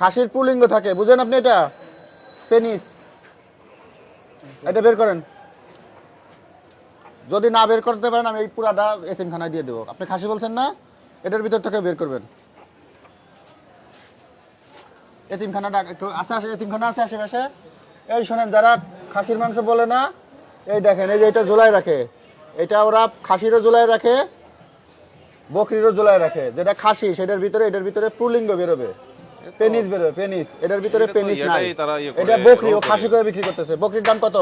খাসির পুলিঙ্গ থাকে, বুঝেন আপনি এটা? পেনিস। এটা বের করেন। যদি না বের করতে পারেন, আমি এই পুরাটা এতিমখানায় দিয়ে দেবো। আপনি খাসি বলছেন না, এটার ভিতর থেকে বের করবেন। এতিমখানাটা আছে আছে, এতিমখানা আছে আশেপাশে। এই শোনেন, যারা খাসির মাংস বলে না, এই দেখেন, এই যে এটা জোলাই রাখে। এটা ওরা খাসিরও জোলাই রাখে, বকরিরও জোলাই রাখে। যেটা খাসি, সেটার ভিতরে, এটার ভিতরে পুলিঙ্গ বেরোবে। পেনিস বেরোবে পেনিস। এটার ভিতরে পেনিস নাই। ইয়ে এটা বকরি ও খাসি করে। বিক্রি করতেছে। বকরির দাম কত?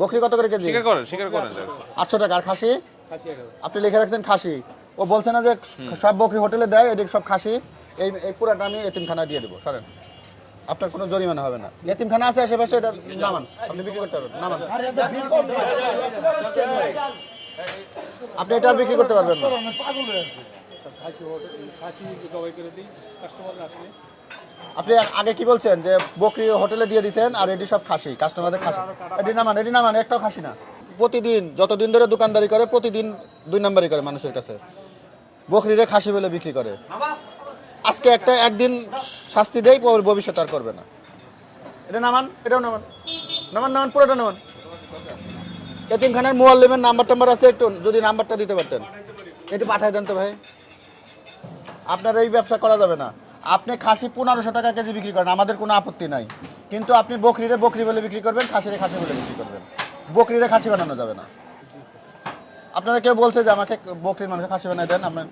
বকরি কত করে কেজি? স্বীকার করেন স্বীকার করেন স্যার। আটশো টাকা। আর খাসি? আপনি লিখে রাখছেন খাসি। ও বলছে না যে সব বকরি হোটেলে দেয় এদিকে সব খাসি। এই এই পুরাটা আমি এতিমখানা দিয়ে দেবো সরেন। আপনার কোনো জরিমানা হবে না। এতিমখানা আছে আশেপাশে এটা নামান। আপনি বিক্রি করতে পারবেন নামান। আপনি এটা বিক্রি করতে পারবেন না। খাসি খাসি জবাই করে দিই কাস্টমার আসলে। আপনি আগে কি বলছেন যে বকরি হোটেলে দিয়ে দিছেন আর এটি সব খাসি কাস্টমারদের খাসি? এটি নামান এটি নামান একটাও খাসি না। প্রতিদিন যতদিন ধরে দোকানদারি করে প্রতিদিন দুই নাম্বারই করে মানুষের কাছে। বকরিরে খাসি বলে বিক্রি করে। আজকে একটা একদিন শাস্তি দেই পরে ভবিষ্যৎ আর করবে না। এটা নামান এটাও নামান। নামান নামান পুরোটা নামান। এতিমখানার মোয়াল্লিমের নাম্বার টাম্বার আছে একটু যদি নাম্বারটা দিতে পারতেন। এটি পাঠাই দেন তো ভাই। আপনার এই ব্যবসা করা যাবে না। আপনি খাসি পনেরোশো টাকা কেজি বিক্রি করেন, আমাদের কোনো আপত্তি নাই। কিন্তু আপনি বকরিরে বকরি বলে বিক্রি করবেন, খাসিরে খাসি বলে বিক্রি করবেন। বকরিরে খাসি বানানো যাবে না। আপনারা কেউ বলছে যে আমাকে বকরির মাংস খাসি বানাই দেন আপনার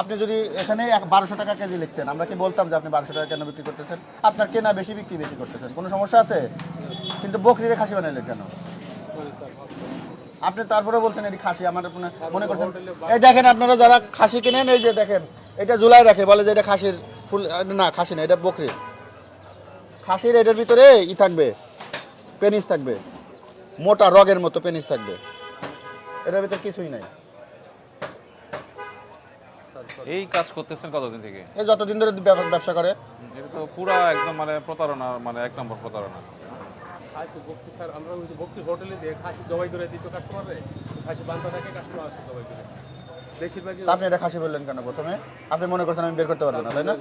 আপনি যদি এখানে বারোশো টাকা কেজি লিখতেন, আমরা কি বলতাম যে আপনি বারোশো টাকা কেন বিক্রি করতেছেন? আপনার কেনা বেশি, বিক্রি বেশি করতেছেন। কোনো সমস্যা আছে? কিন্তু বকরিরে খাসি বানাইলেন কেন? আপনি তারপরে বলছেন এটি খাসি, আমার মনে করছেন এই দেখেন আপনারা যারা খাসি কিনেন, এই যে দেখেন এটা জুলাই রাখে বলে যে এটা খাসির ফুল না খাসি না এটা বকরি। খাসির এটার ভিতরে ই থাকবে পেনিস থাকবে। মোটা রগের মতো পেনিস থাকবে। এটার ভিতরে কিছুই নাই। এই কাজ করতেছেন কতদিন থেকে? এই যতদিন ধরে ব্যবসা করে। এটা তো পুরা একদম মানে প্রতারণা মানে এক নম্বর প্রতারণা। খাসি ভক্তি স্যার আমরা ওই ভক্তি হোটেলে দিয়ে খাসি জবাই করে দিত কাস্টমারে খাসি বান্ধা থাকে কাস্টমার আসে জবাই করে। আপনি এটা খাসি বললেন কেন প্রথমে? আপনি মনে করছেন আমি বের করতে পারব না, তাই না?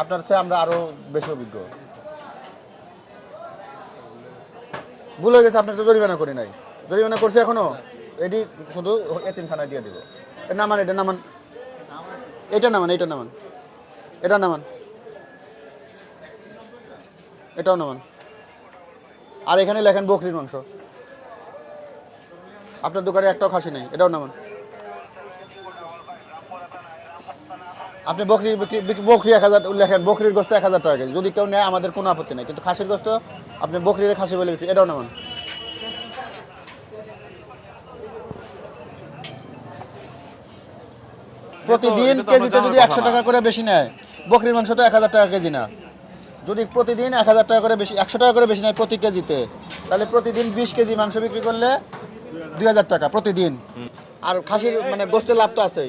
আপনার চেয়ে আমরা আরও বেশি অভিজ্ঞ। ভুল হয়ে গেছে আপনার তো জরিমানা করি নাই। জরিমানা করছে এখনও। এটি শুধু এতিমখানায় দিয়ে দিব। এটা নামান এটা নামান এটা নামান এটা নামান এটা নামান এটাও নামান আর। এখানে লেখেন বকরির মাংস। আপনার দোকানে একটাও খাসি নেই, এটাও নামান আপনি বকরির বিক্রি- এক হাজার লেখেন বকরির গোস্ত এক হাজার টাকা কেজি। যদি কেউ নেয় আমাদের কোনো আপত্তি নেই। কিন্তু খাসির গোস্ত আপনি বকরির খাসি বলে বিক্রি এটাও নামান প্রতিদিন কেজিতে যদি একশো টাকা করে বেশি নেয় বকরির মাংস তো এক হাজার টাকা কেজি না। যদি প্রতিদিন এক হাজার টাকা করে বেশি একশো টাকা করে বেশি নেয় প্রতি কেজিতে তাহলে প্রতিদিন বিশ কেজি মাংস বিক্রি করলে দুই হাজার টাকা প্রতিদিন। আর খাসির মানে গোস্তের লাভ তো আছে